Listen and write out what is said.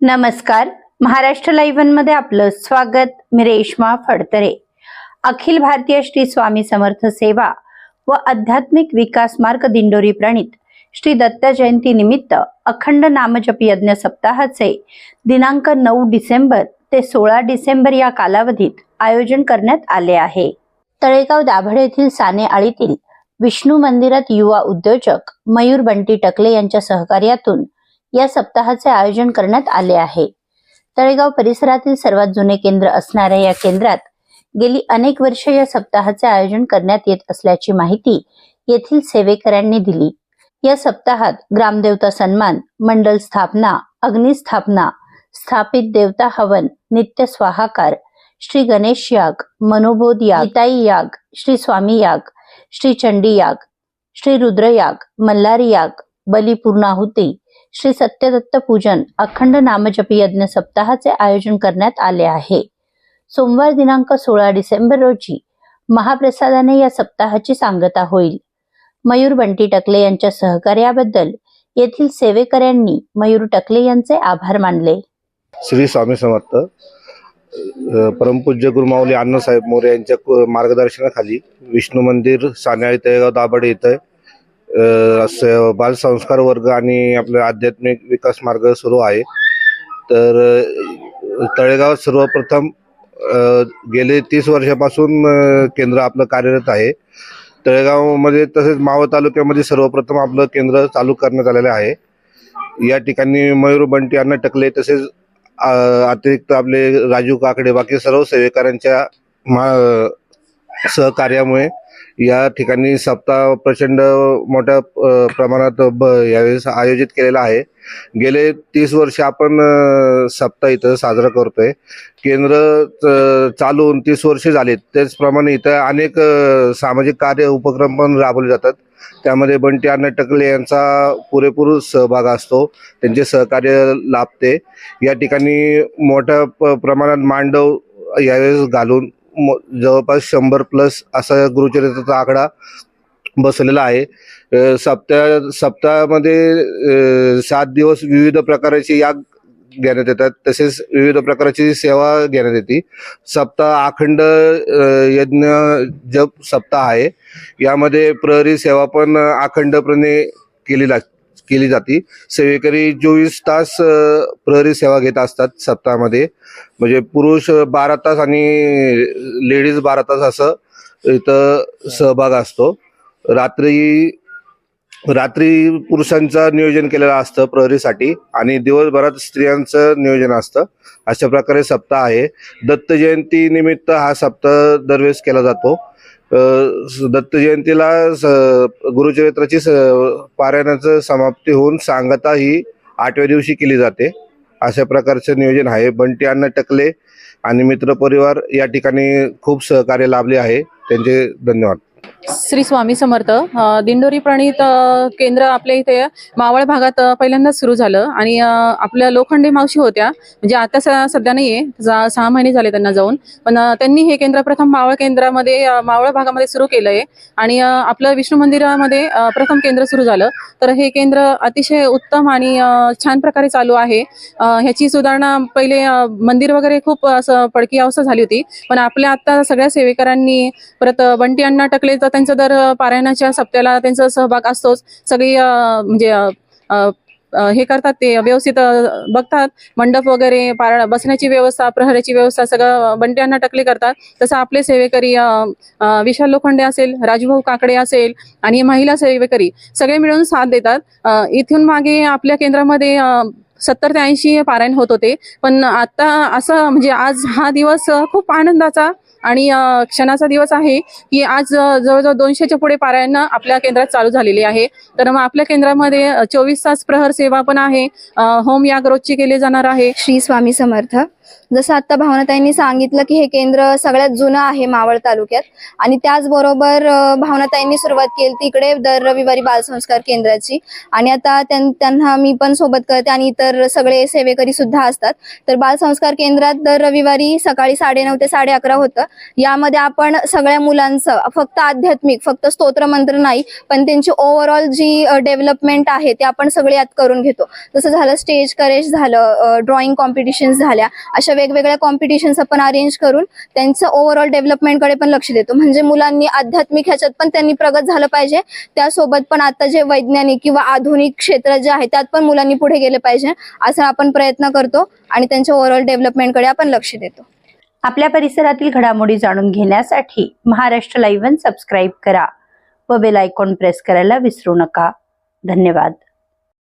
नमस्कार. महाराष्ट्र लाईव्हमध्ये आपलं स्वागत. मी रेश्मा फडतरे. अखिल भारतीय श्री स्वामी समर्थ सेवा व आध्यात्मिक विकास मार्ग दिंडोरी प्रणित श्री दत्त जयंती निमित्त अखंड नामजप यज्ञ सप्ताहाचे दिनांक नऊ डिसेंबर ते सोळा डिसेंबर या कालावधीत आयोजन करण्यात आले आहे. तळेगाव दाभड येथील साने आळीतील विष्णू मंदिरात युवा उद्योजक मयूर बंटी टकले यांच्या सहकार्यातून या सप्ताहाचे आयोजन करण्यात आले आहे. तळेगाव परिसरातील सर्वात जुने केंद्र असणाऱ्या या केंद्रात गेली अनेक वर्ष या सप्ताहाचे आयोजन करण्यात येत असल्याची माहिती येथील सेवेकऱ्यांनी दिली. या सप्ताहात ग्रामदेवता सन्मान मंडल स्थापना अग्निस्थापना स्थापित देवता हवन नित्य स्वाहाकार श्री गणेश याग मनोबोध याग गीताई याग श्री स्वामी याग श्री चंडी याग श्री रुद्र याग मल्हारी याग बलिपूर्णाहुती श्री सत्यदत्त पूजन अखंड नामजपी यज्ञ सप्ताहाचे आयोजन करण्यात आले आहे. सोमवार दिनांक सोळा डिसेंबर रोजी महाप्रसादाने या सप्ताहाची सांगता होईल. मयूर बंटी टकले यांच्या सहकार्याबद्दल येथील सेवेकऱ्यांनी मयूर टकले यांचे आभार मानले. श्री स्वामी समर्थ परमपूज्य गुरुमाऊली अण्णासाहेब मोरे यांच्या मार्गदर्शनाखाली विष्णू मंदिर सान्याळी तळेगाव दाभाडे इथं बालसंस्कार वर्ग आणि आपला आध्यात्मिक विकास मार्ग सुरू आहे. तर तळेगाव सर्वप्रथम गेले तीस वर्षापासून केंद्र आपलं कार्यरत आहे. तळेगावमध्ये तसेच मावळ तालुक्यामध्ये सर्वप्रथम आपलं केंद्र चालू करण्यात आलेलं आहे. या ठिकाणी मयूर बंटी यांना टकले तसेच अतिरिक्त आपले राजू काकडे बाकी सर्व सेवेकऱ्यांच्या मा- सहकार्यामुळे या ठिकाणी सप्ताह प्रचंड मोठ्या प्रमाणात ब यावेळेस आयोजित केलेला आहे. गेले तीस वर्ष आपण सप्ताह इथं साजरा करतोय. केंद्र च- तीस वर्षे झालीत. त्याचप्रमाणे इथं अनेक सामाजिक कार्य उपक्रम पण राबवले जातात. त्यामध्ये बंटी अण्णा टकले यांचा पुरेपूर सहभाग असतो. त्यांचे सहकार्य लाभते. या ठिकाणी मोठ्या प- प्रमाणात मांडव यावेळेस घालून जवळपास शंभर प्लस असा गुरुचरित्राचा आकडा बसलेला आहे. सप्ताह सप्ताहामध्ये सात दिवस विविध प्रकारचे याग घेण्यात येतात. तसेच विविध प्रकारची सेवा घेण्यात येते. सप्ताह अखंड यज्ञ जप सप्ताह आहे. यामध्ये प्रहरी सेवा पण अखंडपणे केली लागते. केली जाते. सेवेकरी चोवीस तास प्रहरी सेवा घेत असतात सप्ताहामध्ये. म्हणजे पुरुष बारा तास आणि लेडीज बारा तास असं इथं सहभाग असतो. रात्री रात्री पुरुषांचं नियोजन केलेलं असतं प्रहरीसाठी आणि दिवसभरात स्त्रियांचं नियोजन असतं. अशा प्रकारे सप्ताह आहे. दत्त जयंती निमित्त हा सप्ताह दरवेळेस केला जातो. दत्त जयंतीला स- गुरुचरित्राची स- पारायणाचं समाप्ती होऊन सांगता ही आठव्या दिवशी केली जाते. अशा प्रकारचं नियोजन आहे. बंटी अण्णा टकले आणि मित्रपरिवार या ठिकाणी खूप सहकार्य लाभले आहे. त्यांचे धन्यवाद. श्री स्वामी समर्थ. दिंडोरी प्रणित केंद्र आपल्या इथे मावळ भागात पहिल्यांदाच सुरू झालं. आणि आपल्या लोखंडे मावशी होत्या. म्हणजे आता सध्या नाहीये. सहा महिने झाले त्यांना जाऊन. पण त्यांनी हे केंद्र प्रथम मावळ केंद्रामध्ये मावळ भागामध्ये सुरू केलंय. आणि आपलं विष्णू मंदिरामध्ये प्रथम केंद्र सुरू झालं. तर हे केंद्र अतिशय उत्तम आणि छान प्रकारे चालू आहे. ह्याची सुधारणा पहिले मंदिर वगैरे खूप असं पडकी अवस्था झाली होती. पण आपल्या आता सगळ्या सेवेकरांनी परत बंटी अण्णा टकले तर त्यांचं दर पारायणाच्या सप्त्याला त्यांचा सहभाग असतोच. सगळी म्हणजे हे करतात ते व्यवस्थित बघतात. मंडप वगैरे पारा बसण्याची व्यवस्था प्रहराची व्यवस्था सगळं बंट्यांना टकले करतात. तसं आपले सेवेकरी विशाल लोखंडे असेल राजूभाऊ काकडे असेल आणि महिला सेवेकरी सगळे मिळून साथ देतात. इथून मागे आपल्या केंद्रामध्ये सत्तर ते ऐंशी पारायण होत होते. पण आता असं म्हणजे आज हा दिवस खूप आनंदाचा आणि क्षणाचा दिवस आहे की आज जवळजवळ दोनशेच्या पुढे पारायण आपल्या केंद्रात चालू झालेली आहे. तर मग आपल्या केंद्रामध्ये चोवीस तास प्रहर सेवा पण आहे. होम या रोजची केली जाणार आहे. श्री स्वामी समर्थ. जसं आता भावनाताईंनी सांगितलं की हे केंद्र सगळ्यात जुनं आहे मावळ तालुक्यात. आणि त्याचबरोबर भावनाताईंनी सुरुवात केली ती इकडे दर रविवारी बालसंस्कार केंद्राची. आणि आता त्यांना मी पण सोबत करते आणि इतर सगळे सेवेकरी सुद्धा असतात. तर बालसंस्कार केंद्रात दर रविवारी सकाळी साडेनऊ ते साडे अकरा होतं. यामध्ये आपण सगळ्या मुलांचं फक्त आध्यात्मिक फक्त स्तोत्रमंत्र नाही पण त्यांची ओव्हरऑल जी डेव्हलपमेंट आहे ते आपण सगळे यात करून घेतो. जसं झालं स्टेज करेज झालं ड्रॉइंग कॉम्पिटिशन झाल्या. अशा वेगवेगळ्या कॉम्पिटिशन्स आपण अरेंज करून त्यांचं ओव्हरऑल डेव्हलपमेंटकडे पण लक्ष देतो. म्हणजे मुलांनी आध्यात्मिक ह्याच्यात पण त्यांनी प्रगत झालं पाहिजे. त्यासोबत पण आता जे वैज्ञानिक किंवा आधुनिक क्षेत्र जे आहे त्यात पण मुलांनी पुढे गेले पाहिजे असं आपण प्रयत्न करतो आणि त्यांच्या ओव्हरऑल डेव्हलपमेंटकडे आपण लक्ष देतो. आपल्या परिसरातील घडामोडी जाणून घेण्यासाठी महाराष्ट्र लाईव्ह सबस्क्राईब करा व बेल आयकॉन प्रेस करायला विसरू नका. धन्यवाद.